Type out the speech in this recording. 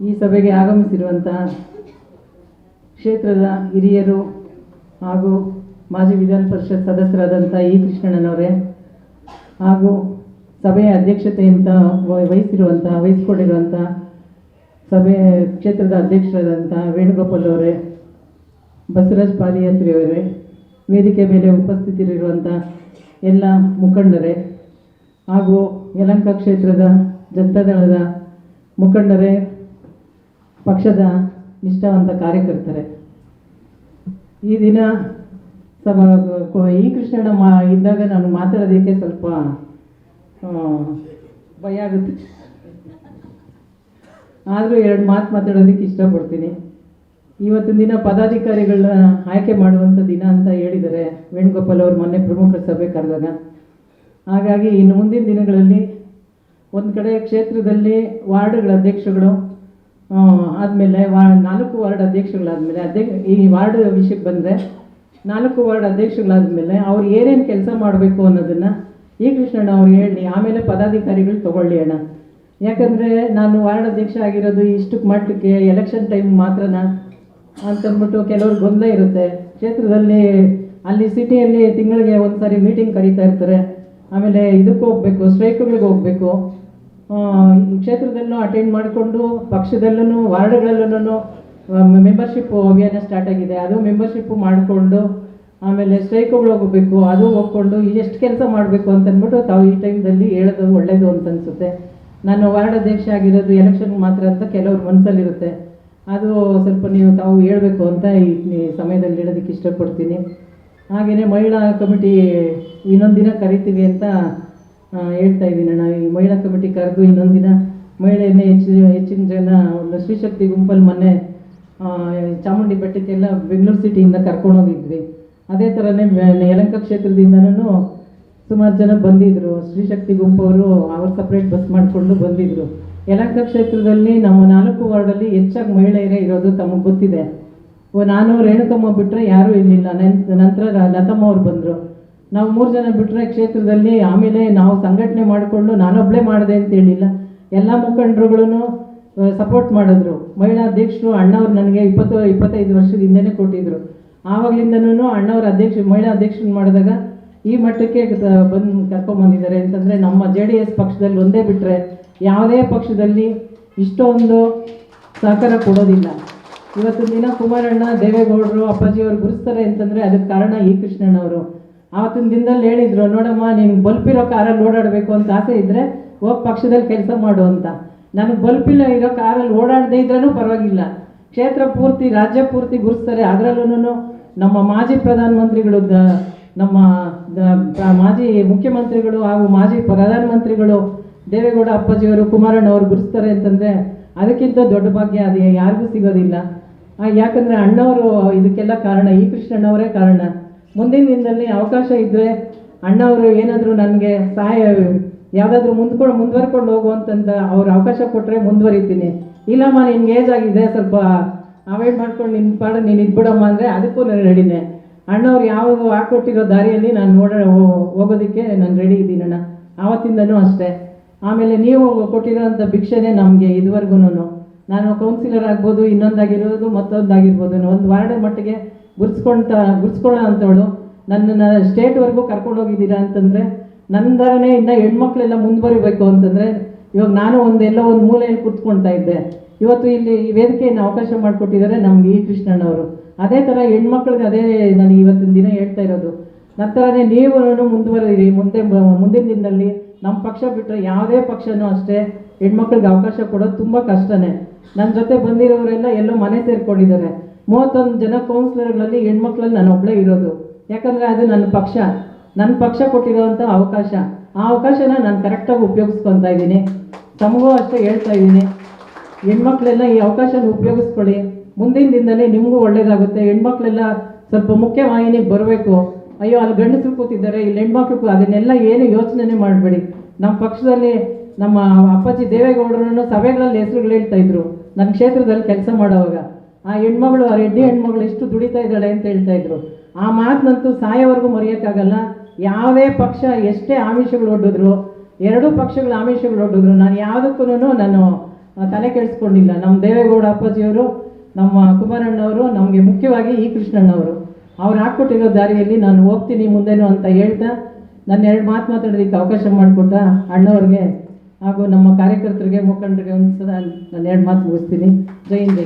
ಈ ಸಭೆಗೆ ಆಗಮಿಸಿರುವಂತಹ ಕ್ಷೇತ್ರದ ಹಿರಿಯರು ಹಾಗೂ ಮಾಜಿ ವಿಧಾನ ಪರಿಷತ್ ಸದಸ್ಯರಾದಂಥ ಇ ಕೃಷ್ಣಣ್ಣನವರೇ ಹಾಗೂ ಸಭೆಯ ಅಧ್ಯಕ್ಷತೆಯಿಂದ ವಹಿಸಿರುವಂತಹ ವಹಿಸಿಕೊಂಡಿರುವಂಥ ಸಭೆ ಕ್ಷೇತ್ರದ ಅಧ್ಯಕ್ಷರಾದಂಥ ವೇಣುಗೋಪಾಲ್ ಅವರೇ, ಬಸವರಾಜ್ ಪಾದಯಾತ್ರಿ ಅವರೇ, ವೇದಿಕೆ ಮೇಲೆ ಉಪಸ್ಥಿತರಿರುವಂಥ ಎಲ್ಲ ಮುಖಂಡರೇ ಹಾಗೂ ಯಲಂಕ ಕ್ಷೇತ್ರದ ಜನತಾದಳದ ಮುಖಂಡರೇ ಪಕ್ಷದ ನಿಷ್ಠಾವಂತ ಕಾರ್ಯಕರ್ತರೆ. ಈ ದಿನ ಸಮ ಈ ಕೃಷ್ಣಣ್ಣ ಮಾ, ಇದ್ದಾಗ ನಾನು ಮಾತಾಡೋದಕ್ಕೆ ಸ್ವಲ್ಪ ಭಯ ಆಗುತ್ತೆ. ಆದರೂ ಎರಡು ಮಾತು ಮಾತಾಡೋದಕ್ಕೆ ಇಷ್ಟಪಡ್ತೀನಿ. ಇವತ್ತಿನ ದಿನ ಪದಾಧಿಕಾರಿಗಳನ್ನ ಆಯ್ಕೆ ಮಾಡುವಂಥ ದಿನ ಅಂತ ಹೇಳಿದ್ದಾರೆ ವೇಣುಗೋಪಾಲ್ ಅವರು ಮೊನ್ನೆ ಪ್ರಮುಖ ಸಭೆ ಕರೆದಾಗ. ಹಾಗಾಗಿ ಇನ್ನು ಮುಂದಿನ ದಿನಗಳಲ್ಲಿ ಒಂದು ಕಡೆ ಕ್ಷೇತ್ರದಲ್ಲಿ ವಾರ್ಡ್ಗಳ ಅಧ್ಯಕ್ಷಗಳು ಆದಮೇಲೆ ವಾ ನಾಲ್ಕು ವಾರ್ಡ್ ಅಧ್ಯಕ್ಷಗಳಾದಮೇಲೆ ಅಧ್ಯಕ್ಷ, ಈ ವಾರ್ಡ್ ವಿಷಯಕ್ಕೆ ಬಂದರೆ ನಾಲ್ಕು ವಾರ್ಡ್ ಅಧ್ಯಕ್ಷಗಳಾದಮೇಲೆ ಅವ್ರು ಏನೇನು ಕೆಲಸ ಮಾಡಬೇಕು ಅನ್ನೋದನ್ನು ಈ ಕೃಷ್ಣಣ್ಣ ಅವ್ರು ಹೇಳಿ, ಆಮೇಲೆ ಪದಾಧಿಕಾರಿಗಳು ತಗೊಳ್ಳಿ ಅಣ್ಣ. ಯಾಕಂದರೆ ನಾನು ವಾರ್ಡ್ ಅಧ್ಯಕ್ಷ ಆಗಿರೋದು ಇಷ್ಟಕ್ಕೆ ಮಟ್ಟಕ್ಕೆ ಎಲೆಕ್ಷನ್ ಟೈಮ್ ಮಾತ್ರನಾ ಅಂತಂದ್ಬಿಟ್ಟು ಕೆಲವ್ರಿಗೆ ಗೊಂದಲ ಇರುತ್ತೆ. ಕ್ಷೇತ್ರದಲ್ಲಿ ಅಲ್ಲಿ ಸಿಟಿಯಲ್ಲಿ ತಿಂಗಳಿಗೆ ಒಂದು ಸಾರಿ ಮೀಟಿಂಗ್ ಕರೀತಾ ಇರ್ತಾರೆ. ಆಮೇಲೆ ಇದಕ್ಕೆ ಹೋಗ್ಬೇಕು ಸ್ಟ್ರೈಕ್ಗಳಿಗೆ ಹೋಗಬೇಕು. ಕ್ಷೇತ್ರದಲ್ಲೂ ಅಟೆಂಡ್ ಮಾಡಿಕೊಂಡು ಪಕ್ಷದಲ್ಲೂ ವಾರ್ಡ್ಗಳಲ್ಲೂ ಮೆಂಬರ್ಶಿಪ್ ಅಭಿಯಾನ ಸ್ಟಾರ್ಟ್ ಆಗಿದೆ. ಅದು ಮೆಂಬರ್ಶಿಪ್ ಮಾಡಿಕೊಂಡು, ಆಮೇಲೆ ಸ್ಟ್ರೈಕ್ಗಳು ಹೋಗಬೇಕು, ಅದು ಹೋಗ್ಕೊಂಡು ಎಷ್ಟು ಕೆಲಸ ಮಾಡಬೇಕು ಅಂತ ಅಂದ್ಬಿಟ್ಟು ತಾವು ಈ ಟೈಮ್ದಲ್ಲಿ ಹೇಳೋದು ಒಳ್ಳೇದು ಅಂತ ಅನಿಸುತ್ತೆ ನಾನು ವಾರ್ಡ್ ಅಧ್ಯಕ್ಷ ಆಗಿರೋದು ಎಲೆಕ್ಷನ್ ಮಾತ್ರ ಅಂತ ಕೆಲವ್ರ ಮನಸ್ಸಲ್ಲಿರುತ್ತೆ ಅದು ಸ್ವಲ್ಪ ನೀವು ತಾವು ಹೇಳಬೇಕು ಅಂತ ಈ ಸಮಯದಲ್ಲಿ ಹೇಳೋದಕ್ಕೆ ಇಷ್ಟಪಡ್ತೀನಿ. ಹಾಗೆಯೇ ಮಹಿಳಾ ಕಮಿಟಿ ಇನ್ನೊಂದು ದಿನ ಕರಿತೀವಿ ಅಂತ ಹೇಳ್ತಾ ಇದ್ದೀನಿ. ಅಣ್ಣ ಈ ಮಹಿಳಾ ಕಮಿಟಿ ಕರೆದು ಇನ್ನೊಂದು ದಿನ ಮಹಿಳೆಯನ್ನೇ ಹೆಚ್ಚು ಹೆಚ್ಚಿನ ಜನ, ಒಂದು ಶ್ರೀಶಕ್ತಿ ಗುಂಪಲ್ಲಿ ಮೊನ್ನೆ ಚಾಮುಂಡಿ ಬೆಟ್ಟಕ್ಕೆಲ್ಲ ಬೆಂಗಳೂರು ಸಿಟಿಯಿಂದ ಕರ್ಕೊಂಡು ಹೋಗಿದ್ವಿ. ಅದೇ ಥರನೇ ಯಲಂಕ ಕ್ಷೇತ್ರದಿಂದನೂ ಸುಮಾರು ಜನ ಬಂದಿದ್ದರು ಶ್ರೀಶಕ್ತಿ ಗುಂಪವರು ಅವ್ರು ಸಪ್ರೇಟ್ ಬಸ್ ಮಾಡಿಕೊಂಡು ಬಂದಿದ್ರು. ಯಲಂಕ ಕ್ಷೇತ್ರದಲ್ಲಿ ನಮ್ಮ ನಾಲ್ಕು ವಾರ್ಡಲ್ಲಿ ಹೆಚ್ಚಾಗಿ ಮಹಿಳೆಯರೇ ಇರೋದು ತಮಗೆ ಗೊತ್ತಿದೆ. ನಾನು ರೇಣುಕಮ್ಮ ಬಿಟ್ಟರೆ ಯಾರೂ ಇರಲಿಲ್ಲ. ನಂತರ ಲತಮ್ಮ ಅವ್ರು ಬಂದರು. ನಾವು ಮೂರು ಜನ ಬಿಟ್ಟರೆ ಕ್ಷೇತ್ರದಲ್ಲಿ ಆಮೇಲೆ ನಾವು ಸಂಘಟನೆ ಮಾಡಿಕೊಂಡು ನಾನೊಬ್ಬಳೇ ಮಾಡಿದೆ ಅಂತ ಹೇಳಿಲ್ಲ. ಎಲ್ಲ ಮುಖಂಡರುಗಳನ್ನು ಸಪೋರ್ಟ್ ಮಾಡಿದ್ರು. ಮಹಿಳಾ ಅಧ್ಯಕ್ಷರು, ಅಣ್ಣವ್ರು ನನಗೆ ಇಪ್ಪತ್ತು, ಇಪ್ಪತ್ತೈದು ವರ್ಷದ ಹಿಂದೆನೇ ಕೊಟ್ಟಿದ್ರು. ಆವಾಗಲಿಂದನೂ ಅಣ್ಣವ್ರ ಅಧ್ಯಕ್ಷ, ಮಹಿಳಾ ಅಧ್ಯಕ್ಷರು ಮಾಡಿದಾಗ ಈ ಮಟ್ಟಕ್ಕೆ ಬಂದು ಕರ್ಕೊಂಬಂದಿದ್ದಾರೆ ಅಂತಂದರೆ ನಮ್ಮ ಜೆ ಡಿ ಎಸ್ ಪಕ್ಷದಲ್ಲಿ ಒಂದೇ ಬಿಟ್ಟರೆ ಯಾವುದೇ ಪಕ್ಷದಲ್ಲಿ ಇಷ್ಟೊಂದು ಸಹಕಾರ ಕೊಡೋದಿಲ್ಲ. ಇವತ್ತಿನ ದಿನ ಕುಮಾರಣ್ಣ, ದೇವೇಗೌಡರು ಅಪ್ಪಾಜಿಯವರು ಗುರುಸ್ತಾರೆ ಅಂತಂದರೆ ಅದಕ್ಕೆ ಕಾರಣ ಈ ಕೃಷ್ಣಣ್ಣವರು. ಆವತ್ತಿನ ದಿನದಲ್ಲಿ ಹೇಳಿದ್ರು, ನೋಡಮ್ಮ, ನೀನು ಬಲ್ಪಿರೋ ಕಾರಲ್ಲಿ ಓಡಾಡಬೇಕು ಅಂತ ಆಸೆ ಇದ್ದರೆ ಹೋಗಿ ಪಕ್ಷದಲ್ಲಿ ಕೆಲಸ ಮಾಡು ಅಂತ. ನನಗೆ ಬಲ್ಪಿಲ್ಲ ಇರೋ ಕಾರಲ್ಲಿ ಓಡಾಡದೇ ಇದ್ರೂ ಪರವಾಗಿಲ್ಲ. ಕ್ಷೇತ್ರ ಪೂರ್ತಿ, ರಾಜ್ಯ ಪೂರ್ತಿ ಗುರುಸ್ತಾರೆ ಅದರಲ್ಲೂ ನಮ್ಮ ಮಾಜಿ ಪ್ರಧಾನಮಂತ್ರಿಗಳು ನಮ್ಮ ಮಾಜಿ ಮುಖ್ಯಮಂತ್ರಿಗಳು ಹಾಗೂ ಮಾಜಿ ಪ್ರಧಾನಮಂತ್ರಿಗಳು ದೇವೇಗೌಡ ಅಪ್ಪಾಜಿಯವರು ಕುಮಾರಣ್ಣವರು ಗುರುಸ್ತಾರೆ ಅಂತಂದರೆ ಅದಕ್ಕಿಂತ ದೊಡ್ಡ ಭಾಗ್ಯ ಅದು. ಯಾರಿಗೂ ಸಿಗೋದಿಲ್ಲ. ಯಾಕಂದ್ರೆ ಅಣ್ಣವರು ಇದಕ್ಕೆಲ್ಲ ಕಾರಣ ಈ ಕೃಷ್ಣಣ್ಣವರೇ ಕಾರಣ. ಮುಂದಿನ ದಿನದಲ್ಲಿ ಅವಕಾಶ ಇದ್ದರೆ ಅಣ್ಣವರು ಏನಾದರೂ ನನಗೆ ಸಹಾಯ ಯಾವುದಾದ್ರೂ ಮುಂದ್ಕೊಂಡು ಮುಂದುವರ್ಕೊಂಡು ಹೋಗುವಂತಂದ ಅವ್ರು ಅವಕಾಶ ಕೊಟ್ಟರೆ ಮುಂದುವರಿತೀನಿ. ಇಲ್ಲಮ್ಮ, ನಿನ್ಗೆ ಏಜ್ ಆಗಿದೆ, ಸ್ವಲ್ಪ ಅವಾಯ್ಡ್ ಮಾಡ್ಕೊಂಡು ನಿನ್ನ ಪಾಡ ನೀನು ಇದ್ಬಿಡಮ್ಮ ಅಂದರೆ ಅದಕ್ಕೂ ನಾನು ರೆಡಿನೇ ಅಣ್ಣವ್ರು ಯಾವಾಗ ಹಾಕೊಟ್ಟಿರೋ ದಾರಿಯಲ್ಲಿ ನಾನು ನೋಡ ಹೋಗೋದಕ್ಕೆ ನಾನು ರೆಡಿ ಇದ್ದೀನಣ್ಣ ಆವತ್ತಿಂದನೂ ಅಷ್ಟೇ. ಆಮೇಲೆ ನೀವು ಕೊಟ್ಟಿರೋಂಥ ಭಿಕ್ಷೆನೇ ನಮಗೆ ಇದುವರೆಗೂ ನಾನು ಕೌನ್ಸಿಲರ್ ಆಗ್ಬೋದು, ಇನ್ನೊಂದಾಗಿರೋದು, ಮತ್ತೊಂದಾಗಿರ್ಬೋದು, ಒಂದು ವಾರ್ಡ್ ಮಟ್ಟಿಗೆ ಗುರ್ಸ್ಕೊಂತ ಗುರ್ಸ್ಕೊಳ್ಳೋ ಅಂಥವಳು ನನ್ನನ್ನು ಸ್ಟೇಟ್ವರೆಗೂ ಕರ್ಕೊಂಡು ಹೋಗಿದ್ದೀರಾ ಅಂತಂದರೆ ನಂದರನೇ ಇನ್ನು ಹೆಣ್ಮಕ್ಳೆಲ್ಲ ಮುಂದುವರಿಬೇಕು ಅಂತಂದರೆ, ಇವಾಗ ನಾನು ಒಂದು ಎಲ್ಲ ಒಂದು ಮೂಲೆಯಲ್ಲಿ ಕೂತ್ಕೊಳ್ತಾ ಇದ್ದೆ. ಇವತ್ತು ಇಲ್ಲಿ ವೇದಿಕೆಯನ್ನು ಅವಕಾಶ ಮಾಡಿಕೊಟ್ಟಿದ್ದಾರೆ ನಮ್ಗೆ ಈ ಕೃಷ್ಣಣ್ಣವರು. ಅದೇ ಥರ ಹೆಣ್ಮಕ್ಳಿಗೆ ಅದೇ ನಾನು ಇವತ್ತಿನ ದಿನ ಹೇಳ್ತಾ ಇರೋದು. ನಂತರನೇ ನೀವು ಮುಂದುವರಿದಿರಿ ಮುಂದೆ, ಮುಂದಿನ ದಿನದಲ್ಲಿ ನಮ್ಮ ಪಕ್ಷ ಬಿಟ್ಟರೆ ಯಾವುದೇ ಪಕ್ಷನೂ ಅಷ್ಟೇ ಹೆಣ್ಮಕ್ಳಿಗೆ ಅವಕಾಶ ಕೊಡೋದು ತುಂಬ ಕಷ್ಟನೇ. ನನ್ನ ಜೊತೆ ಬಂದಿರೋರೆಲ್ಲ ಎಲ್ಲೋ ಮನೆ ಸೇರ್ಕೊಂಡಿದ್ದಾರೆ. ಮೂವತ್ತೊಂದು ಜನ ಕೌನ್ಸಿಲರ್ಗಳಲ್ಲಿ ಹೆಣ್ಮಕ್ಳಲ್ಲಿ ನಾನು ಒಬ್ಬಳೇ ಇರೋದು. ಯಾಕಂದರೆ ಅದು ನನ್ನ ಪಕ್ಷ. ನನ್ನ ಪಕ್ಷ ಕೊಟ್ಟಿರೋವಂಥ ಅವಕಾಶ. ಆ ಅವಕಾಶನ ನಾನು ಕರೆಕ್ಟಾಗಿ ಉಪಯೋಗಿಸ್ಕೊತಾ ಇದ್ದೀನಿ. ತಮಗೂ ಅಷ್ಟೇ ಹೇಳ್ತಾ ಇದ್ದೀನಿ. ಹೆಣ್ಮಕ್ಳೆಲ್ಲ ಈ ಅವಕಾಶನ ಉಪಯೋಗಿಸ್ಕೊಳ್ಳಿ. ಮುಂದಿನ ದಿನದಲ್ಲಿ ನಿಮಗೂ ಒಳ್ಳೇದಾಗುತ್ತೆ. ಹೆಣ್ಮಕ್ಳೆಲ್ಲ ಸ್ವಲ್ಪ ಮುಖ್ಯ ವಾಹಿನಿಗೆ ಬರಬೇಕು. ಅಯ್ಯೋ, ಅಲ್ಲಿ ಗಂಡಸರು ಕೂತಿದ್ದಾರೆ. ಇಲ್ಲಿ ಹೆಣ್ಮಕ್ಳು ಅದನ್ನೆಲ್ಲ ಏನು ಯೋಚನೆ ಮಾಡಬೇಡಿ. ನಮ್ಮ ಪಕ್ಷದಲ್ಲಿ ನಮ್ಮ ಅಪ್ಪಾಜಿ ದೇವೇಗೌಡರನ್ನು ಸಭೆಗಳಲ್ಲಿ ಹೆಸರುಗಳು ಹೇಳ್ತಾ ಇದ್ರು. ನನ್ನ ಕ್ಷೇತ್ರದಲ್ಲಿ ಕೆಲಸ ಮಾಡೋವಾಗ. ಆ ಹೆಣ್ಮಗಳು, ಆ ರೆಡ್ಡಿ ಹೆಣ್ಮಗಳು ಎಷ್ಟು ದುಡಿತಾ ಇದ್ದಾಳೆ ಅಂತ ಹೇಳ್ತಾ ಇದ್ರು. ಆ ಮಾತನ್ನಂತೂ ಸಾಯವರೆಗೂ ಮರೆಯೋಕ್ಕಾಗಲ್ಲ. ಯಾವುದೇ ಪಕ್ಷ ಎಷ್ಟೇ ಆಮಿಷಗಳು ಒಡ್ಡಿದ್ರು, ಎರಡೂ ಪಕ್ಷಗಳ ಆಮಿಷಗಳು ಒಡ್ಡಿದ್ರು, ನಾನು ಯಾವುದಕ್ಕೂ ನಾನು ತಲೆ ಕೆಡಿಸ್ಕೊಂಡಿಲ್ಲ. ನಮ್ಮ ದೇವೇಗೌಡ ಅಪ್ಪಾಜಿಯವರು, ನಮ್ಮ ಕುಮಾರಣ್ಣವರು, ನಮಗೆ ಮುಖ್ಯವಾಗಿ ಈ ಕೃಷ್ಣಣ್ಣವರು. ಅವ್ರು ಹಾಕ್ಕೊಟ್ಟಿರೋ ದಾರಿಯಲ್ಲಿ ನಾನು ಹೋಗ್ತೀನಿ ಮುಂದೇನು ಅಂತ ಹೇಳ್ತಾ, ನನ್ನ ಎರಡು ಮಾತು ಮಾತಾಡೋದಕ್ಕೆ ಅವಕಾಶ ಮಾಡಿಕೊಟ್ಟ ಅಣ್ಣವ್ರಿಗೆ ಹಾಗೂ ನಮ್ಮ ಕಾರ್ಯಕರ್ತರಿಗೆ, ಮುಖಂಡರಿಗೆ ಒಂದು ಸಲ ನಾನು ಎರಡು ಮಾತು ಮುಗಿಸ್ತೀನಿ. ಜೈ ಹಿಂದ್